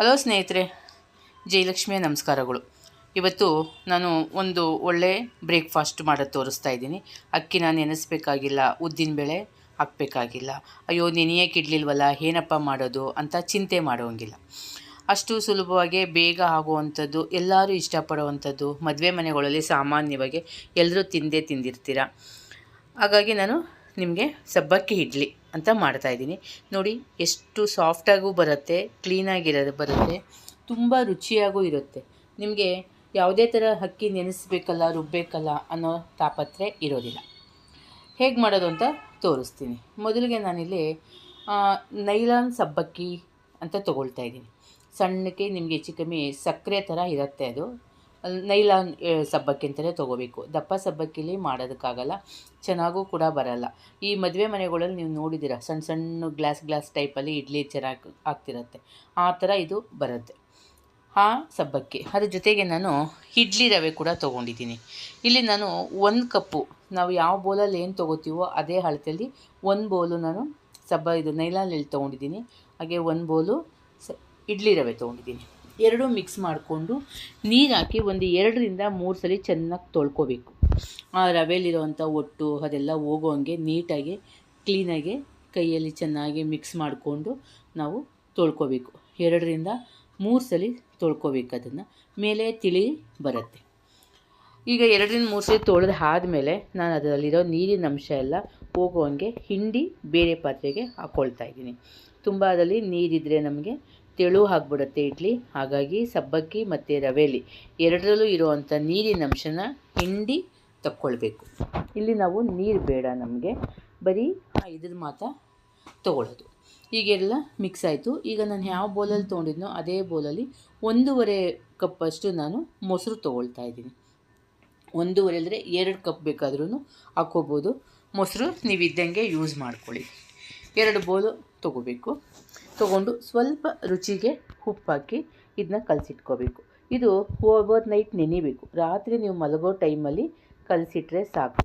Hello ಸ್ನೇಹಿತರೆ, ಜಯಲಕ್ಷ್ಮಿಯ ನಮಸ್ಕಾರಗಳು. ಇವತ್ತು ನಾನು ಒಂದು ಒಳ್ಳೆ ಬ್ರೇಕ್ಫಾಸ್ಟ್ ಮಾಡೋದು ತೋರಿಸ್ತಾ ಇದ್ದೀನಿ. ಅಕ್ಕಿನ ನೆನೆಸ್ಬೇಕಾಗಿಲ್ಲ ಉದ್ದಿನಬೇಳೆ ಹಾಕಬೇಕಾಗಿಲ್ಲ. ಅಯ್ಯೋ ನೆನೆಯಕ್ಕೆ ಇಡ್ಲಿಲ್ವಲ್ಲ, ಏನಪ್ಪ ಮಾಡೋದು ಅಂತ ಚಿಂತೆ ಮಾಡೋಂಗಿಲ್ಲ. ಅಷ್ಟು ಸುಲಭವಾಗಿ ಬೇಗ ಆಗುವಂಥದ್ದು, ಎಲ್ಲರೂ ಇಷ್ಟಪಡುವಂಥದ್ದು, ಮದುವೆ ಮನೆಗಳಲ್ಲಿ ಸಾಮಾನ್ಯವಾಗಿ ಎಲ್ಲರೂ ತಿಂದೇ ತಿಂದಿರ್ತೀರ? ಹಾಗಾಗಿ ನಾನು ನಿಮಗೆ ಸಬ್ಬಕ್ಕಿ ಇಡ್ಲಿ. ಅಂತ ಮಾಡ್ತಾಯಿದ್ದೀನಿ ನೋಡಿ, ಎಷ್ಟು ಸಾಫ್ಟಾಗೂ ಬರುತ್ತೆ ಕ್ಲೀನಾಗಿರೋದು ಬರುತ್ತೆ, ತುಂಬ ರುಚಿಯಾಗೂ ಇರುತ್ತೆ. ನಿಮಗೆ ಯಾವುದೇ ಥರ ಅಕ್ಕಿ ನೆನೆಸ್ಬೇಕಲ್ಲ, ರುಬ್ಬೇಕಲ್ಲ ಅನ್ನೋ ತಾಪತ್ರೆ ಇರೋದಿಲ್ಲ. ಹೇಗೆ ಮಾಡೋದು ಅಂತ ತೋರಿಸ್ತೀನಿ. ಮೊದಲಿಗೆ ನಾನಿಲ್ಲಿ ನೈಲಾನ್ ಸಬ್ಬಕ್ಕಿ ಅಂತ ತೊಗೊಳ್ತಾ ಇದ್ದೀನಿ. ಸಣ್ಣಕ್ಕೆ ನಿಮಗೆ ಹೆಚ್ಚು ಕಮ್ಮಿ ಸಕ್ಕರೆ ಥರ ಇರುತ್ತೆ ಅದು. ನೈಲಾನ್ ಸಬ್ಬಕ್ಕಿ ಅಂತಲೇ ತೊಗೋಬೇಕು. ದಪ್ಪ ಸಬ್ಬಕ್ಕಿಲಿ ಮಾಡೋದಕ್ಕಾಗಲ್ಲ, ಚೆನ್ನಾಗೂ ಕೂಡ ಬರಲ್ಲ. ಈ ಮದುವೆ ಮನೆಗಳಲ್ಲಿ ನೀವು ನೋಡಿದ್ದೀರ ಸಣ್ಣ ಸಣ್ಣ ಗ್ಲಾಸ್ ಗ್ಲಾಸ್ ಟೈಪಲ್ಲಿ ಇಡ್ಲಿ ಚೆನ್ನಾಗಿ ಆಗ್ತಿರತ್ತೆ ಆ ಥರ ಇದು ಬರುತ್ತೆ. ಆ ಸಬ್ಬಕ್ಕಿ, ಅದ್ರ ಜೊತೆಗೆ ನಾನು ಇಡ್ಲಿ ರವೆ ಕೂಡ ತೊಗೊಂಡಿದ್ದೀನಿ. ಇಲ್ಲಿ ನಾನು ಒಂದು ಕಪ್ಪು, ನಾವು ಯಾವ ಬೌಲಲ್ಲಿ ಏನು ತೊಗೋತೀವೋ ಅದೇ ಅಳತೆಯಲ್ಲಿ ಒಂದು ಬೌಲು ನಾನು ಸಬ್ಬ, ಇದು ನೈಲಾನಲ್ಲಿ ತೊಗೊಂಡಿದ್ದೀನಿ. ಹಾಗೆ ಒಂದು ಬೌಲು ಇಡ್ಲಿ ರವೆ ತೊಗೊಂಡಿದ್ದೀನಿ. ಎರಡೂ ಮಿಕ್ಸ್ ಮಾಡಿಕೊಂಡು ನೀರು ಹಾಕಿ ಒಂದು ಎರಡರಿಂದ ಮೂರು ಸಲ ಚೆನ್ನಾಗಿ ತೊಳ್ಕೊಬೇಕು. ಆ ರವೆಯಲ್ಲಿರೋವಂಥ ಒಟ್ಟು ಅದೆಲ್ಲ ಹೋಗೋಂಗೆ ನೀಟಾಗಿ ಕ್ಲೀನಾಗಿ ಕೈಯಲ್ಲಿ ಚೆನ್ನಾಗಿ ಮಿಕ್ಸ್ ಮಾಡಿಕೊಂಡು ನಾವು ತೊಳ್ಕೊಬೇಕು. ಎರಡರಿಂದ ಮೂರು ಸಲ ತೊಳ್ಕೊಬೇಕು ಅದನ್ನು. ಮೇಲೆ ತಿಳಿ ಬರುತ್ತೆ. ಈಗ ಎರಡರಿಂದ ಮೂರು ಸಲ ತೊಳೆದು ಆದಮೇಲೆ ನಾನು ಅದರಲ್ಲಿರೋ ನೀರಿನ ಅಂಶ ಎಲ್ಲ ಹೋಗುವಂಗೆ ಹಿಂಡಿ ಬೇರೆ ಪಾತ್ರೆಗೆ ಹಾಕ್ಕೊಳ್ತಾ ಇದ್ದೀನಿ. ತುಂಬ ಅದರಲ್ಲಿ ನೀರಿದ್ದರೆ ನಮಗೆ ತೆಳು ಆಗಿಬಿಡುತ್ತೆ ಇಡ್ಲಿ. ಹಾಗಾಗಿ ಸಬ್ಬಕ್ಕಿ ಮತ್ತು ರವೆಲಿ ಎರಡರಲ್ಲೂ ಇರುವಂಥ ನೀರಿನ ಅಂಶನ ಹಿಂಡಿ ತಕ್ಕೊಳ್ಬೇಕು. ಇಲ್ಲಿ ನಾವು ನೀರು ಬೇಡ ನಮಗೆ. ಬರೀ ಇದ್ರ ಮಾತ್ರ ತೊಗೊಳ್ಳೋದು. ಈಗೆಲ್ಲ ಮಿಕ್ಸ್ ಆಯಿತು. ಈಗ ನಾನು ಯಾವ ಬೌಲಲ್ಲಿ ತೊಗೊಂಡಿದ್ನೋ ಅದೇ ಬೌಲಲ್ಲಿ ಒಂದೂವರೆ ಕಪ್ಪಷ್ಟು ನಾನು ಮೊಸರು ತೊಗೊಳ್ತಾ ಇದ್ದೀನಿ. ಒಂದೂವರೆ ಅಂದರೆ ಎರಡು ಕಪ್ ಬೇಕಾದ್ರೂ ಹಾಕ್ಕೋಬೋದು. ಮೊಸರು ನೀವು ಇದ್ದಂಗೆ ಯೂಸ್ ಮಾಡ್ಕೊಳ್ಳಿ. ಎರಡು ಬೋಲು ತೊಗೋಬೇಕು. ತೊಗೊಂಡು ಸ್ವಲ್ಪ ರುಚಿಗೆ ಉಪ್ಪು ಹಾಕಿ ಇದನ್ನ ಕಲಸಿಟ್ಕೋಬೇಕು. ಇದು ಓವರ್ ನೈಟ್ ನೆನಿಬೇಕು. ರಾತ್ರಿ ನೀವು ಮಲಗೋ ಟೈಮಲ್ಲಿ ಕಲಸಿಟ್ರೆ ಸಾಕು.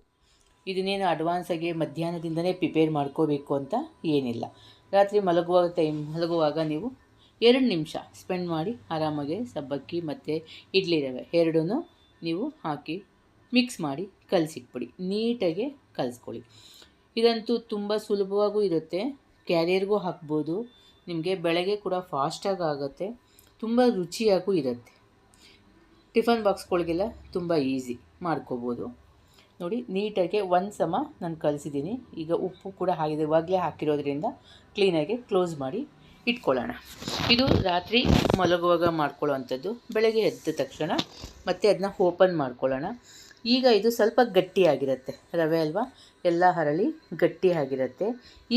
ಇದನ್ನೇನು ಅಡ್ವಾನ್ಸಾಗಿ ಮಧ್ಯಾಹ್ನದಿಂದನೇ ಪ್ರಿಪೇರ್ ಮಾಡ್ಕೋಬೇಕು ಅಂತ ಏನಿಲ್ಲ. ರಾತ್ರಿ ಮಲಗುವಾಗ ಟೈಮ್ ಮಲಗುವಾಗ ನೀವು ಎರಡು ನಿಮಿಷ ಸ್ಪೆಂಡ್ ಮಾಡಿ ಆರಾಮಾಗಿ ಸಬ್ಬಕ್ಕಿ ಮತ್ತು ಇಡ್ಲಿ ರವೆ ಎರಡೂ ನೀವು ಹಾಕಿ ಮಿಕ್ಸ್ ಮಾಡಿ ಕಲಸಿಟ್ಬಿಡಿ. ನೀಟಾಗಿ ಕಲಿಸ್ಕೊಳ್ಳಿ. ಇದಂತೂ ತುಂಬ ಸುಲಭವಾಗೂ ಇರುತ್ತೆ. ಕ್ಯಾರಿಯರ್ಗೂ ಹಾಕ್ಬೋದು. ನಿಮಗೆ ಬೆಳಗ್ಗೆ ಕೂಡ ಫಾಸ್ಟಾಗಿ ಆಗುತ್ತೆ. ತುಂಬ ರುಚಿಯಾಗೂ ಇರುತ್ತೆ. ಟಿಫನ್ ಬಾಕ್ಸ್ಗಳಿಗೆಲ್ಲ ತುಂಬ ಈಸಿ ಮಾಡ್ಕೋಬೋದು. ನೋಡಿ, ನೀಟಾಗಿ ಒಂದು ಸಮ ನಾನು ಕಲಿಸಿದ್ದೀನಿ ಈಗ ಉಪ್ಪು ಕೂಡ ಆಗಿದೆ ಇವಾಗಲೇ ಹಾಕಿರೋದ್ರಿಂದ ಕ್ಲೀನಾಗಿ ಕ್ಲೋಸ್ ಮಾಡಿ ಇಟ್ಕೊಳ್ಳೋಣ. ಇದು ರಾತ್ರಿ ಮಲಗುವಾಗ ಮಾಡ್ಕೊಳ್ಳೋ ಅಂಥದ್ದು ಬೆಳಗ್ಗೆ ಎದ್ದ ತಕ್ಷಣ ಮತ್ತೆ ಅದನ್ನ ಓಪನ್ ಮಾಡ್ಕೊಳ್ಳೋಣ. ಈಗ ಇದು ಸ್ವಲ್ಪ ಗಟ್ಟಿಯಾಗಿರುತ್ತೆ, ರವೆ ಅಲ್ವಾ? ಎಲ್ಲ ಹರಳಿ ಗಟ್ಟಿಯಾಗಿರುತ್ತೆ.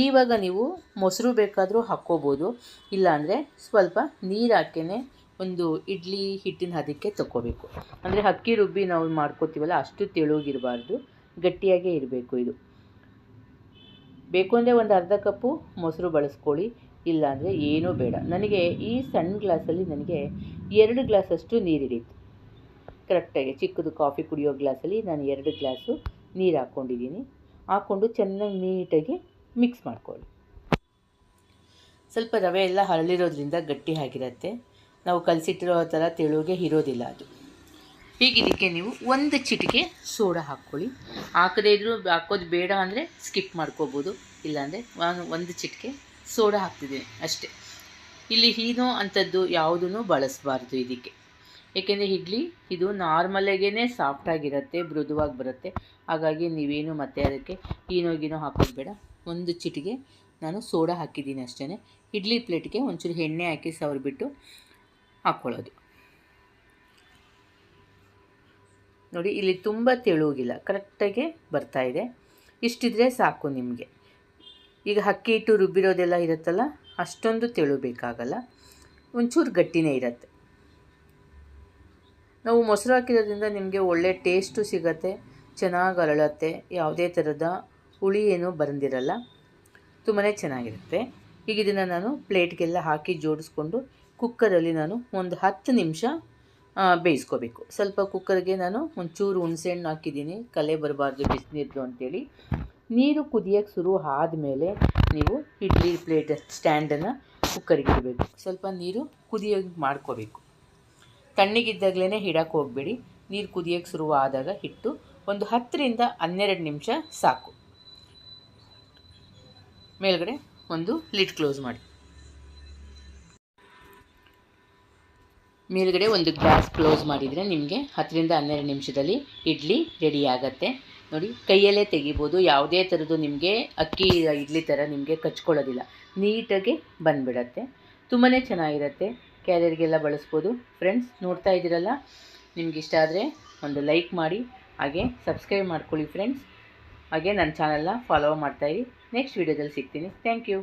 ಇವಾಗ ನೀವು ಮೊಸರು ಬೇಕಾದರೂ ಹಾಕ್ಕೋಬೋದು. ಇಲ್ಲಾಂದರೆ ಸ್ವಲ್ಪ ನೀರು ಹಾಕೇ ಒಂದು ಇಡ್ಲಿ ಹಿಟ್ಟಿನ ಹದಕ್ಕೆ ತಗೋಬೇಕು ಅಂದರೆ ಅಕ್ಕಿ ರುಬ್ಬಿ ನಾವು ಮಾಡ್ಕೋತೀವಲ್ಲ, ಅಷ್ಟು ತೆಳುಗಿರಬಾರ್ದು. ಗಟ್ಟಿಯಾಗೇ ಇರಬೇಕು ಇದು. ಬೇಕು ಅಂದರೆ ಒಂದು ಅರ್ಧ ಕಪ್ಪು ಮೊಸರು ಬಳಸ್ಕೊಳ್ಳಿ. ಇಲ್ಲಾಂದರೆ ಏನೂ ಬೇಡ. ನನಗೆ ಈ ಸಣ್ಣ ಗ್ಲಾಸಲ್ಲಿ ನನಗೆ ಎರಡು ಗ್ಲಾಸಷ್ಟು ನೀರು ಹಿಡೀತು ಕರೆಕ್ಟಾಗಿ ಚಿಕ್ಕದು ಕಾಫಿ ಕುಡಿಯೋ ಗ್ಲಾಸಲ್ಲಿ ನಾನು ಎರಡು ಗ್ಲಾಸು ನೀರು ಹಾಕ್ಕೊಂಡಿದ್ದೀನಿ. ಹಾಕ್ಕೊಂಡು ಚೆನ್ನಾಗಿ ನೀಟಾಗಿ ಮಿಕ್ಸ್ ಮಾಡ್ಕೊಳ್ಳಿ. ಸ್ವಲ್ಪ ರವೆ ಎಲ್ಲ ಹರಳಿರೋದ್ರಿಂದ ಗಟ್ಟಿ ಆಗಿರುತ್ತೆ. ನಾವು ಕಲಸಿಟ್ಟಿರೋ ಥರ ತೆಳುಗೆ ಇರೋದಿಲ್ಲ ಅದು. ಈಗ ಇದಕ್ಕೆ ನೀವು ಒಂದು ಚಿಟಿಕೆ ಸೋಡಾ ಹಾಕ್ಕೊಳ್ಳಿ. ಹಾಕದೇ ಇದ್ರೂ ಹಾಕೋದು ಬೇಡ ಅಂದರೆ ಸ್ಕಿಪ್ ಮಾಡ್ಕೋಬೋದು. ಇಲ್ಲಾಂದರೆ ನಾನು ಒಂದು ಚಿಟಿಕೆ ಸೋಡಾ ಹಾಕ್ತಿದ್ದೀನಿ ಅಷ್ಟೇ. ಇಲ್ಲಿ ಹೀನೋ ಅಂಥದ್ದು ಯಾವುದೂ ಬಳಸಬಾರ್ದು ಇದಕ್ಕೆ. ಏಕೆಂದರೆ ಇಡ್ಲಿ ಇದು ನಾರ್ಮಲಾಗೇ ಸಾಫ್ಟಾಗಿರುತ್ತೆ ಮೃದುವಾಗಿ ಬರುತ್ತೆ. ಹಾಗಾಗಿ ನೀವೇನು ಮತ್ತೆ ಅದಕ್ಕೆ ಈನೋ ಗೀನೋ ಹಾಕೋದು ಬೇಡ ಒಂದು ಚಿಟಿಗೆ ನಾನು ಸೋಡಾ ಹಾಕಿದ್ದೀನಿ ಅಷ್ಟೇ ಇಡ್ಲಿ ಪ್ಲೇಟ್ಗೆ ಒಂಚೂರು ಎಣ್ಣೆ ಹಾಕಿ ಸವರ್ಬಿಟ್ಟು ಹಾಕ್ಕೊಳ್ಳೋದು. ನೋಡಿ, ಇಲ್ಲಿ ತುಂಬ ತೆಳುವುದಿಲ್ಲ ಕರೆಕ್ಟಾಗೆ ಬರ್ತಾ ಇದೆ. ಇಷ್ಟಿದ್ರೆ ಸಾಕು ನಿಮಗೆ. ಈಗ ಅಕ್ಕಿ ಹಿಟ್ಟು ರುಬ್ಬಿರೋದೆಲ್ಲ ಇರುತ್ತಲ್ಲ, ಅಷ್ಟೊಂದು ತೆಳು ಬೇಕಾಗಲ್ಲ. ಒಂಚೂರು ಗಟ್ಟಿನೇ ಇರುತ್ತೆ. ನಾವು ಮೊಸರು ಹಾಕಿರೋದ್ರಿಂದ ನಿಮಗೆ ಒಳ್ಳೆ ಟೇಸ್ಟು ಸಿಗತ್ತೆ, ಚೆನ್ನಾಗಿ ಅರಳತ್ತೆ, ಯಾವುದೇ ಥರದ ಹುಳಿ ಏನೂ ಬಂದಿರಲ್ಲ. ತುಂಬಾ ಚೆನ್ನಾಗಿರುತ್ತೆ. ಈಗ ಇದನ್ನು ನಾನು ಪ್ಲೇಟ್ಗೆಲ್ಲ ಹಾಕಿ ಜೋಡಿಸ್ಕೊಂಡು ಕುಕ್ಕರಲ್ಲಿ ನಾನು ಒಂದು ಹತ್ತು ನಿಮಿಷ ಬೇಯಿಸ್ಕೋಬೇಕು. ಸ್ವಲ್ಪ ಕುಕ್ಕರ್ಗೆ ನಾನು ಒಂಚೂರು ಹುಣಸೆಹಣ್ಣು ಹಾಕಿದ್ದೀನಿ. ಕಲೆ ಬರಬಾರ್ದು, ಬಿಸಿನೀರ್ದು ಅಂತೇಳಿ. ನೀರು ಕುದಿಯೋಕ್ಕೆ ಶುರು ಆದಮೇಲೆ ನೀವು ಇಡ್ಲಿ ಪ್ಲೇಟ್ ಸ್ಟ್ಯಾಂಡನ್ನು ಕುಕ್ಕರ್ಗೆ ಇಡಬೇಕು. ಸ್ವಲ್ಪ ನೀರು ಕುದಿಯೋಗಿ ಮಾಡ್ಕೋಬೇಕು. ತಣ್ಣಗಿದ್ದಾಗಲೇ ಹಿಡಕ್ಕೆ ಹೋಗಬೇಡಿ. ನೀರು ಕುದಿಯೋಕ್ಕೆ ಶುರುವಾದಾಗ ಹಿಟ್ಟು ಒಂದು ಹತ್ತರಿಂದ ಹನ್ನೆರಡು ನಿಮಿಷ ಸಾಕು. ಮೇಲ್ಗಡೆ ಒಂದು ಲಿಡ್ ಕ್ಲೋಸ್ ಮಾಡಿ. ಮೇಲ್ಗಡೆ ಒಂದು ಗ್ಲಾಸ್ ಕ್ಲೋಸ್ ಮಾಡಿದರೆ ನಿಮಗೆ ಹತ್ತರಿಂದ ಹನ್ನೆರಡು ನಿಮಿಷದಲ್ಲಿ ಇಡ್ಲಿ ರೆಡಿ ಆಗುತ್ತೆ. ನೋಡಿ, ಕೈಯಲ್ಲೇ ತೆಗಿಬೋದು. ಯಾವುದೇ ಥರದ್ದು ನಿಮಗೆ ಅಕ್ಕಿ ಇಡ್ಲಿ ಥರ ನಿಮಗೆ ಕಚ್ಕೊಳ್ಳೋದಿಲ್ಲ. ನೀಟಾಗಿ ಬಂದುಬಿಡತ್ತೆ. ತುಂಬಾ ಚೆನ್ನಾಗಿರುತ್ತೆ. ಕ್ಯಾರಿಯರ್ಗೆಲ್ಲ ಬಳಸ್ಬೋದು. ಫ್ರೆಂಡ್ಸ್ ನೋಡ್ತಾ ಇದ್ದೀರಲ್ಲ? ನಿಮ್ಗೆ ಇಷ್ಟ ಆದರೆ ಒಂದು ಲೈಕ್ ಮಾಡಿ, ಹಾಗೆ ಸಬ್ಸ್ಕ್ರೈಬ್ ಮಾಡ್ಕೊಳ್ಳಿ ಫ್ರೆಂಡ್ಸ್ ಹಾಗೆ ನನ್ನ ಚಾನಲ್ನ ಫಾಲೋ ಮಾಡ್ತಾಯಿರಿ ನೆಕ್ಸ್ಟ್ ವೀಡಿಯೋದಲ್ಲಿ ಸಿಗ್ತೀನಿ. Thank you